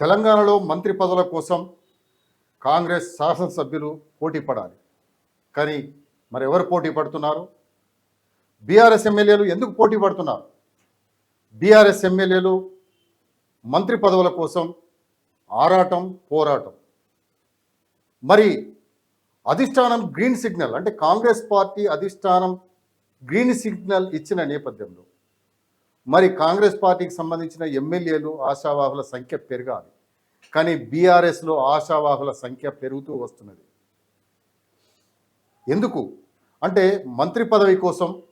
తెలంగాణలో మంత్రి పదవుల కోసం కాంగ్రెస్ శాసనసభ్యులు పోటీ పడాలి. కానీ మరి ఎవరు పోటీ పడుతున్నారు? బీఆర్ఎస్ ఎమ్మెల్యేలు ఎందుకు పోటీ పడుతున్నారు? బీఆర్ఎస్ ఎమ్మెల్యేలు మంత్రి పదవుల కోసం ఆరాటం పోరాటం. మరి అధిష్టానం గ్రీన్ సిగ్నల్ అంటే కాంగ్రెస్ పార్టీ అధిష్టానం గ్రీన్ సిగ్నల్ ఇచ్చిన నేపథ్యంలో మరి కాంగ్రెస్ పార్టీకి సంబంధించిన ఎమ్మెల్యేలు ఆశావాహుల సంఖ్య పెరగాలి. కానీ బీఆర్ఎస్లో ఆశావాహుల సంఖ్య పెరుగుతూ వస్తున్నది. ఎందుకు? అంటే మంత్రి పదవి కోసం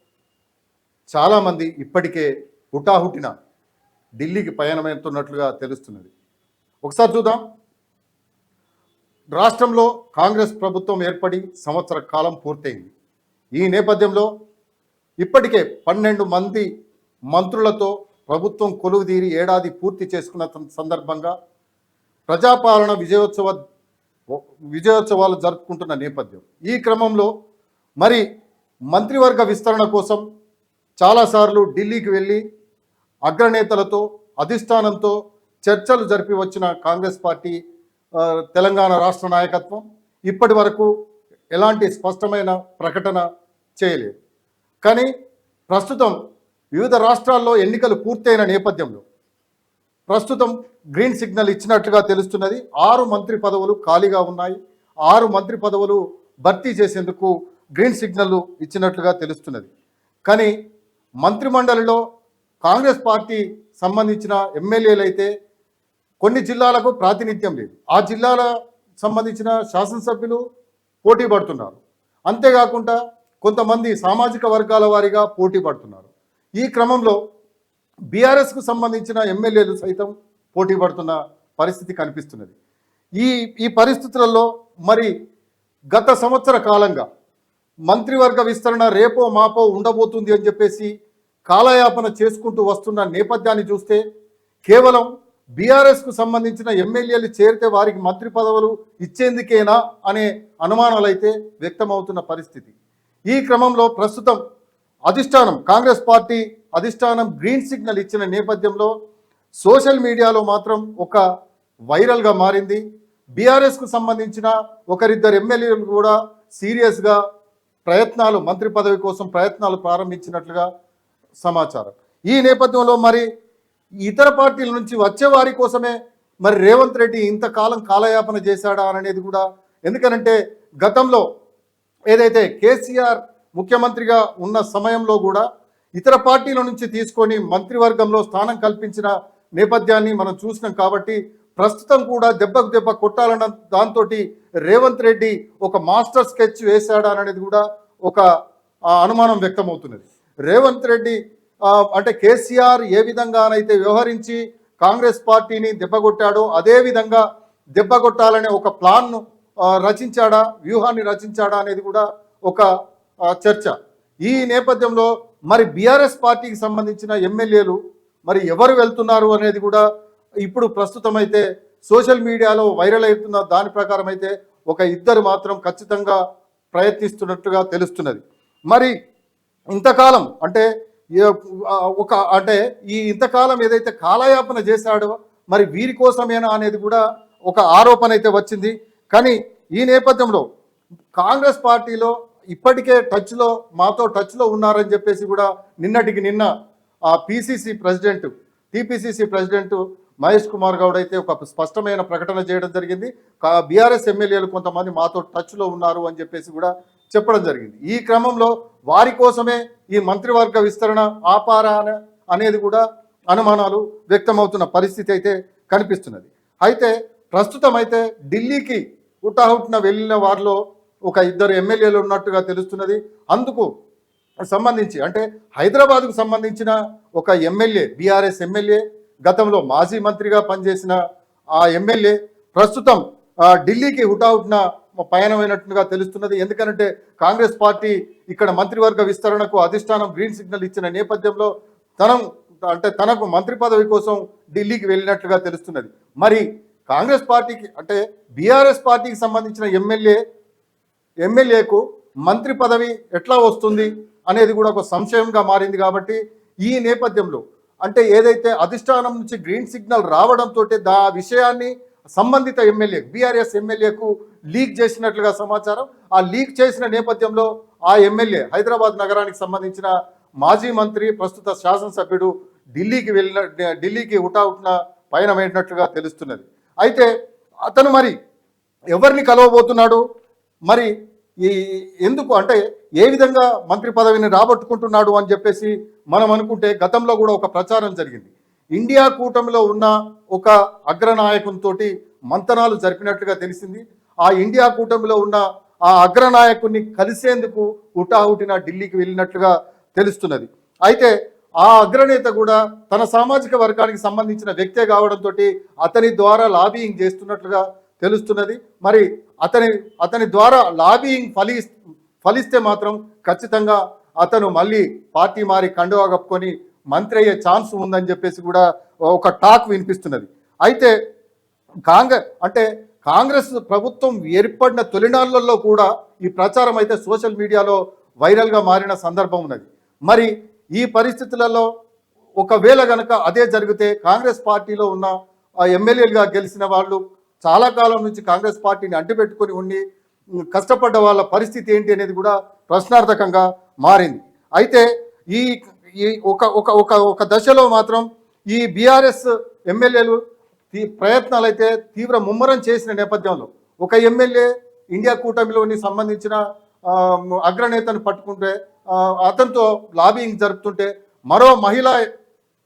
చాలామంది ఇప్పటికే హుటాహుటిన ఢిల్లీకి పయనమవుతున్నట్లుగా తెలుస్తున్నది. ఒకసారి చూద్దాం. రాష్ట్రంలో కాంగ్రెస్ ప్రభుత్వం ఏర్పడి సంవత్సర కాలం పూర్తయింది. ఈ నేపథ్యంలో ఇప్పటికే పన్నెండు మంది మంత్రులతో ప్రభుత్వం కొలువుదీరి ఏడాది పూర్తి చేసుకున్న సందర్భంగా ప్రజాపాలన విజయోత్సవ విజయోత్సవాలు జరుపుకుంటున్న నేపథ్యం. ఈ క్రమంలో మరి మంత్రివర్గ విస్తరణ కోసం చాలాసార్లు ఢిల్లీకి వెళ్ళి అగ్రనేతలతో అధిష్టానంతో చర్చలు జరిపి వచ్చిన కాంగ్రెస్ పార్టీ తెలంగాణ రాష్ట్ర నాయకత్వం ఇప్పటి వరకు ఎలాంటి స్పష్టమైన ప్రకటన చేయలేదు. కానీ ప్రస్తుతం వివిధ రాష్ట్రాల్లో ఎన్నికలు పూర్తయిన నేపథ్యంలో ప్రస్తుతం గ్రీన్ సిగ్నల్ ఇచ్చినట్లుగా తెలుస్తున్నది. ఆరు మంత్రి పదవులు ఖాళీగా ఉన్నాయి. ఆరు మంత్రి పదవులు భర్తీ చేసేందుకు గ్రీన్ సిగ్నల్ ఇచ్చినట్లుగా తెలుస్తున్నది. కానీ మంత్రిమండలిలో కాంగ్రెస్ పార్టీ సంబంధించిన ఎమ్మెల్యేలు అయితే కొన్ని జిల్లాలకు ప్రాతినిధ్యం లేదు. ఆ జిల్లాల సంబంధించిన శాసనసభ్యులు పోటీ పడుతున్నారు. అంతేకాకుండా కొంతమంది సామాజిక వర్గాల వారిగా పోటీ పడుతున్నారు. ఈ క్రమంలో బీఆర్ఎస్కు సంబంధించిన ఎమ్మెల్యేలు సైతం పోటీ పడుతున్న పరిస్థితి కనిపిస్తున్నది. ఈ ఈ పరిస్థితులలో మరి గత సంవత్సర కాలంగా మంత్రివర్గ విస్తరణ రేపో మాపో ఉండబోతుంది అని చెప్పేసి కాలయాపన చేసుకుంటూ వస్తున్న నేపథ్యాన్ని చూస్తే కేవలం బీఆర్ఎస్కు సంబంధించిన ఎమ్మెల్యేలు చేరితే వారికి మంత్రి పదవులు ఇచ్చేందుకేనా అనే అనుమానాలు అయితే వ్యక్తమవుతున్న పరిస్థితి. ఈ క్రమంలో ప్రస్తుతం అధిష్టానం కాంగ్రెస్ పార్టీ అధిష్టానం గ్రీన్ సిగ్నల్ ఇచ్చిన నేపథ్యంలో సోషల్ మీడియాలో మాత్రం ఒక వైరల్గా మారింది. బీఆర్ఎస్కు సంబంధించిన ఒకరిద్దరు ఎమ్మెల్యేలు కూడా సీరియస్గా ప్రయత్నాలు మంత్రి పదవి కోసం ప్రయత్నాలు ప్రారంభించినట్లుగా సమాచారం. ఈ నేపథ్యంలో మరి ఇతర పార్టీల నుంచి వచ్చే వారి కోసమే మరి రేవంత్ రెడ్డి ఇంతకాలం కాలయాపన చేశాడా అనేది కూడా ఎందుకనంటే గతంలో ఏదైతే కేసీఆర్ ముఖ్యమంత్రిగా ఉన్న సమయంలో కూడా ఇతర పార్టీల నుంచి తీసుకొని మంత్రివర్గంలో స్థానం కల్పించిన నేపథ్యాన్ని మనం చూసినాం కాబట్టి ప్రస్తుతం కూడా దెబ్బకు దెబ్బ కొట్టాలన్న దాంతో రేవంత్ రెడ్డి ఒక మాస్టర్ స్కెచ్ వేశాడా అనేది కూడా ఒక అనుమానం వ్యక్తమవుతున్నది. రేవంత్ రెడ్డి అంటే కేసీఆర్ ఏ విధంగానైతే వ్యవహరించి కాంగ్రెస్ పార్టీని దెబ్బగొట్టాడో అదే విధంగా దెబ్బకొట్టాలనే ఒక ప్లాన్ను రచించాడా వ్యూహాన్ని రచించాడా అనేది కూడా ఒక చర్చ. ఈ నేపథ్యంలో మరి బీఆర్ఎస్ పార్టీకి సంబంధించిన ఎమ్మెల్యేలు మరి ఎవరు వెళ్తున్నారు అనేది కూడా ఇప్పుడు ప్రస్తుతం అయితే సోషల్ మీడియాలో వైరల్ అవుతున్న దాని ప్రకారం అయితే ఒక ఇద్దరు మాత్రం ఖచ్చితంగా ప్రయత్నిస్తున్నట్టుగా తెలుస్తున్నది. మరి ఇంతకాలం అంటే ఒక అంటే ఈ ఇంతకాలం ఏదైతే కాలయాపన చేశాడో మరి వీరి కోసమేనా అనేది కూడా ఒక ఆరోపణ అయితే వచ్చింది. కానీ ఈ నేపథ్యంలో కాంగ్రెస్ పార్టీలో ఇప్పటికే టచ్లో మాతో టచ్లో ఉన్నారని చెప్పేసి కూడా నిన్నటికి నిన్న ఆ PCC president TPCC president Mahesh Kumar Goud అయితే ఒక స్పష్టమైన ప్రకటన చేయడం జరిగింది. బీఆర్ఎస్ ఎమ్మెల్యేలు కొంతమంది మాతో టచ్లో ఉన్నారు అని చెప్పేసి కూడా చెప్పడం జరిగింది. ఈ క్రమంలో వారి కోసమే ఈ మంత్రివర్గ విస్తరణ ఆపార అనేది కూడా అనుమానాలు వ్యక్తమవుతున్న పరిస్థితి అయితే కనిపిస్తున్నది. అయితే ప్రస్తుతం అయితే ఢిల్లీకి హుటాహుట్న వెళ్ళిన వారిలో ఒక ఇద్దరు ఎమ్మెల్యేలు ఉన్నట్టుగా తెలుస్తున్నది. అందుకు సంబంధించి అంటే హైదరాబాద్కు సంబంధించిన ఒక ఎమ్మెల్యే బీఆర్ఎస్ ఎమ్మెల్యే గతంలో మాజీ మంత్రిగా పనిచేసిన ఆ ఎమ్మెల్యే ప్రస్తుతం ఆ, ఢిల్లీకి హుటాహుటిన పయనమైనట్టుగా తెలుస్తున్నది. ఎందుకంటే కాంగ్రెస్ పార్టీ ఇక్కడ మంత్రివర్గ విస్తరణకు అధిష్టానం గ్రీన్ సిగ్నల్ ఇచ్చిన నేపథ్యంలో తనం అంటే తనకు మంత్రి పదవి కోసం ఢిల్లీకి వెళ్ళినట్లుగా తెలుస్తున్నది. మరి కాంగ్రెస్ పార్టీకి అంటే బీఆర్ఎస్ పార్టీకి సంబంధించిన ఎమ్మెల్యే ఎమ్మెల్యేకు మంత్రి పదవి ఎట్లా వస్తుంది అనేది కూడా ఒక సంశయంగా మారింది కాబట్టి ఈ నేపథ్యంలో అంటే ఏదైతే అధిష్టానం నుంచి గ్రీన్ సిగ్నల్ రావడంతో దా విషయాన్ని సంబంధిత ఎమ్మెల్యే బీఆర్ఎస్ ఎమ్మెల్యేకు లీక్ చేసినట్లుగా సమాచారం. ఆ లీక్ చేసిన నేపథ్యంలో ఆ ఎమ్మెల్యే హైదరాబాద్ నగరానికి సంబంధించిన మాజీ మంత్రి ప్రస్తుత శాసనసభ్యుడు ఢిల్లీకి వెళ్ళిన ఢిల్లీకి హుటాహుటిన పయనమైనట్లుగా తెలుస్తున్నది. అయితే అతను మరి ఎవరిని కలవబోతున్నాడు? మరి ఈ ఎందుకు అంటే ఏ విధంగా మంత్రి పదవిని రాబట్టుకుంటున్నాడు అని చెప్పేసి మనం అనుకుంటే గతంలో కూడా ఒక ప్రచారం జరిగింది. ఇండియా కూటమిలో ఉన్న ఒక అగ్రనాయకునితో మంతనాలు జరిపినట్లుగా తెలిసింది. ఆ ఇండియా కూటమిలో ఉన్న ఆ అగ్రనాయకుడిని కలిసేందుకు హుటాహుటిన ఢిల్లీకి వెళ్ళినట్లుగా తెలుస్తున్నది. అయితే ఆ అగ్రనేత కూడా తన సామాజిక వర్గానికి సంబంధించిన వ్యక్తే కావడంతో అతని ద్వారా లాబీయింగ్ చేస్తున్నట్లుగా తెలుస్తున్నది. మరి అతని అతని ద్వారా లాబీయింగ్ ఫలి ఫలిస్తే మాత్రం ఖచ్చితంగా అతను మళ్ళీ పార్టీ మారి కండువా కప్పుకొని మంత్రి అయ్యే ఛాన్స్ ఉందని చెప్పేసి కూడా ఒక టాక్ వినిపిస్తున్నది. అయితే కాంగ్రెస్ అంటే కాంగ్రెస్ ప్రభుత్వం ఏర్పడిన తొలినాళ్ళలో కూడా ఈ ప్రచారం అయితే సోషల్ మీడియాలో వైరల్గా మారిన సందర్భం ఉన్నది. మరి ఈ పరిస్థితులలో ఒకవేళ గనక అదే జరిగితే కాంగ్రెస్ పార్టీలో ఉన్న ఎమ్మెల్యేలుగా గెలిచిన వాళ్ళు చాలా కాలం నుంచి కాంగ్రెస్ పార్టీని అంటిపెట్టుకొని ఉండి కష్టపడ్డ వాళ్ళ పరిస్థితి ఏంటి అనేది కూడా ప్రశ్నార్థకంగా మారింది. అయితే ఈ ఈ ఒక ఒక ఒక ఒక దశలో మాత్రం ఈ బీఆర్ఎస్ ఎమ్మెల్యేలు తీ- ప్రయత్నాలు అయితే తీవ్ర ముమ్మరం చేసిన నేపథ్యంలో ఒక ఎమ్మెల్యే ఇండియా కూటమిలోని సంబంధించిన అగ్రనేతను పట్టుకుంటే అతనితో లాబింగ్ జరుపుతుంటే మరో మహిళా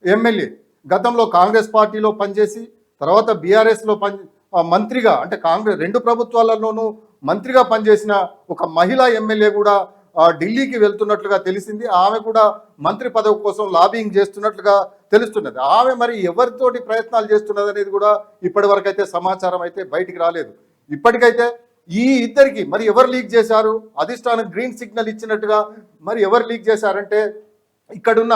ఎమ్మెల్యే గతంలో కాంగ్రెస్ పార్టీలో పనిచేసి తర్వాత బీఆర్ఎస్లో పని మంత్రిగా అంటే కాంగ్రెస్ రెండు ప్రభుత్వాలలోనూ మంత్రిగా పనిచేసిన ఒక మహిళా ఎమ్మెల్యే కూడా ఢిల్లీకి వెళ్తున్నట్లుగా తెలిసింది. ఆమె కూడా మంత్రి పదవి కోసం లాబింగ్ చేస్తున్నట్లుగా తెలుస్తున్నది. ఆమె మరి ఎవరితోటి ప్రయత్నాలు చేస్తున్నది అనేది కూడా ఇప్పటి వరకైతే సమాచారం అయితే బయటికి రాలేదు. ఇప్పటికైతే ఈ ఇద్దరికి మరి ఎవరు లీక్ చేశారు? అధిష్టానం గ్రీన్ సిగ్నల్ ఇచ్చినట్టుగా మరి ఎవరు లీక్ చేశారంటే ఇక్కడున్న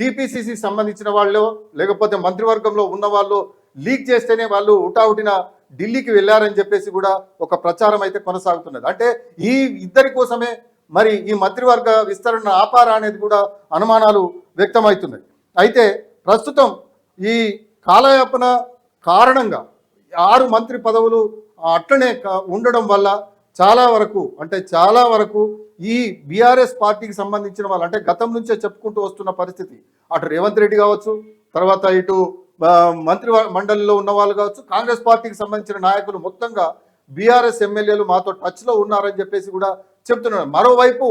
టీపీసీసీ సంబంధించిన వాళ్ళు లేకపోతే మంత్రివర్గంలో ఉన్న వాళ్ళు లీక్ చేస్తేనే వాళ్ళు ఉటావుటిన ఢిల్లీకి వెళ్ళారని చెప్పేసి కూడా ఒక ప్రచారం అయితే కొనసాగుతున్నది. అంటే ఈ ఇద్దరి కోసమే మరి ఈ మంత్రివర్గ విస్తరణ ఆపారా అనేది కూడా అనుమానాలు వ్యక్తమవుతున్నాయి అయితే ప్రస్తుతం ఈ కాలయాపన కారణంగా ఆరు మంత్రి పదవులు అట్లనే ఉండడం వల్ల చాలా వరకు అంటే చాలా వరకు ఈ బీఆర్ఎస్ పార్టీకి సంబంధించిన వాళ్ళు అంటే గతం నుంచే చెప్పుకుంటూ వస్తున్న పరిస్థితి అటు రేవంత్ రెడ్డి కావచ్చు తర్వాత ఇటు మంత్రి మండలిలో ఉన్న వాళ్ళు కావచ్చు కాంగ్రెస్ పార్టీకి సంబంధించిన నాయకులు మొత్తంగా బీఆర్ఎస్ ఎమ్మెల్యేలు మాతో టచ్లో ఉన్నారని చెప్పేసి కూడా చెప్తున్నారు. మరోవైపు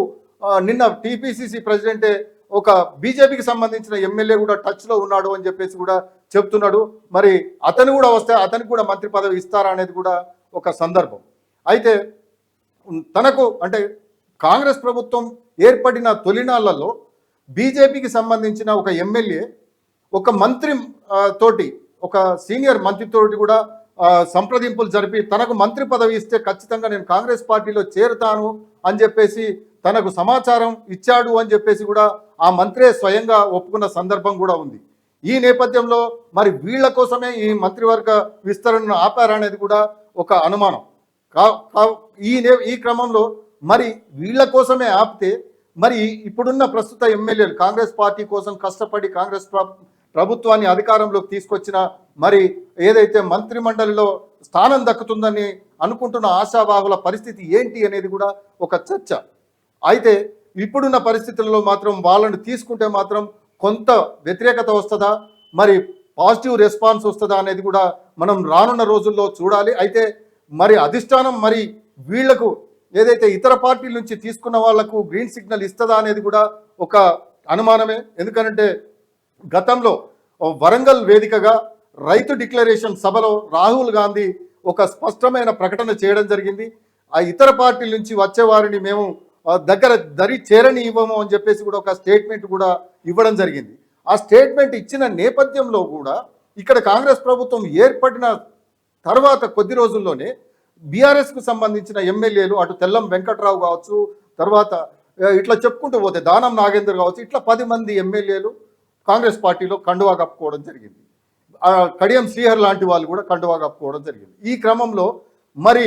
నిన్న టీపీసీసీ ప్రెసిడెంటే ఒక బీజేపీకి సంబంధించిన ఎమ్మెల్యే కూడా టచ్లో ఉన్నాడు అని చెప్పేసి కూడా చెప్తున్నాడు. మరి అతను కూడా వస్తే అతనికి కూడా మంత్రి పదవి ఇస్తారా అనేది కూడా ఒక సందర్భం. అయితే తనకు అంటే కాంగ్రెస్ ప్రభుత్వం ఏర్పడిన తొలినాళ్ళలో బీజేపీకి సంబంధించిన ఒక ఎమ్మెల్యే ఒక మంత్రి తోటి ఒక సీనియర్ మంత్రితోటి కూడా సంప్రదింపులు జరిపి తనకు మంత్రి పదవి ఇస్తే ఖచ్చితంగా నేను కాంగ్రెస్ పార్టీలో చేరుతాను అని చెప్పేసి తనకు సమాచారం ఇచ్చాడు అని చెప్పేసి కూడా ఆ మంత్రే స్వయంగా ఒప్పుకున్న సందర్భం కూడా ఉంది. ఈ నేపథ్యంలో మరి వీళ్ళ కోసమే ఈ మంత్రివర్గ విస్తరణను ఆపారనేది కూడా ఒక అనుమానం. కా- కా- ఈ నే ఈ క్రమంలో మరి వీళ్ళ కోసమే ఆపితే మరి ఇప్పుడున్న ప్రస్తుత ఎమ్మెల్యేలు కాంగ్రెస్ పార్టీ కోసం కష్టపడి కాంగ్రెస్ ప్రభుత్వాన్ని అధికారంలోకి తీసుకొచ్చిన మరి ఏదైతే మంత్రి మండలిలో స్థానం దక్కుతుందని అనుకుంటున్న ఆశావాహుల పరిస్థితి ఏంటి అనేది కూడా ఒక చర్చ. అయితే ఇప్పుడున్న పరిస్థితుల్లో మాత్రం వాళ్ళని తీసుకుంటే మాత్రం కొంత వ్యతిరేకత వస్తుందా? మరి పాజిటివ్ రెస్పాన్స్ వస్తుందా అనేది కూడా మనం రానున్న రోజుల్లో చూడాలి. అయితే మరి అధిష్టానం మరి వీళ్ళకు ఏదైతే ఇతర పార్టీల నుంచి తీసుకున్న వాళ్ళకు గ్రీన్ సిగ్నల్ ఇస్తుందా అనేది కూడా ఒక అనుమానమే. ఎందుకంటే గతంలో వరంగల్ వేదికగా రైతు డిక్లరేషన్ సభలో రాహుల్ గాంధీ ఒక స్పష్టమైన ప్రకటన చేయడం జరిగింది. ఆ ఇతర పార్టీల నుంచి వచ్చే వారిని మేము దగ్గర దరి చేరని ఇవ్వము అని చెప్పేసి కూడా ఒక స్టేట్మెంట్ కూడా ఇవ్వడం జరిగింది. ఆ స్టేట్మెంట్ ఇచ్చిన నేపథ్యంలో కూడా ఇక్కడ కాంగ్రెస్ ప్రభుత్వం ఏర్పడిన తర్వాత కొద్ది రోజుల్లోనే బీఆర్ఎస్కు సంబంధించిన ఎమ్మెల్యేలు అటు తెల్లం వెంకట్రావు కావచ్చు తర్వాత ఇట్లా చెప్పుకుంటూ పోతే దానం నాగేందర్ కావచ్చు ఇట్లా పది మంది ఎమ్మెల్యేలు కాంగ్రెస్ పార్టీలో కండువా కప్పుకోవడం జరిగింది. కడియం శ్రీహర్ లాంటి వాళ్ళు కూడా కండువా కప్పుకోవడం జరిగింది. ఈ క్రమంలో మరి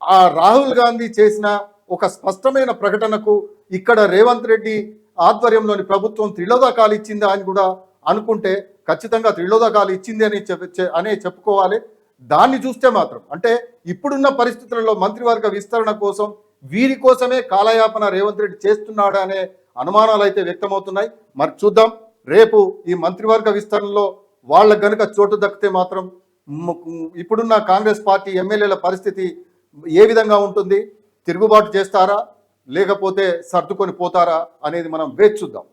ఆ రాహుల్ గాంధీ చేసిన ఒక స్పష్టమైన ప్రకటనకు ఇక్కడ రేవంత్ రెడ్డి ఆధ్వర్యంలోని ప్రభుత్వం త్రిలోదకాలు ఇచ్చిందా అని కూడా అనుకుంటే ఖచ్చితంగా త్రిలోదకాలు ఇచ్చింది అని అనే చెప్పుకోవాలి. దాన్ని చూస్తే మాత్రం అంటే ఇప్పుడున్న పరిస్థితులలో మంత్రివర్గ విస్తరణ కోసం వీరి కోసమే కాలయాపన రేవంత్ రెడ్డి చేస్తున్నాడు అనే అనుమానాలు అయితే వ్యక్తమవుతున్నాయి. మరి చూద్దాం. రేపు ఈ మంత్రివర్గ విస్తరణలో వాళ్ళకు గనుక చోటు దక్కితే మాత్రం ఇప్పుడున్న కాంగ్రెస్ పార్టీ ఎమ్మెల్యేల పరిస్థితి ఏ విధంగా ఉంటుంది? తిరుగుబాటు చేస్తారా? లేకపోతే సర్దుకొని పోతారా? అనేది మనం వేచి చూద్దాం.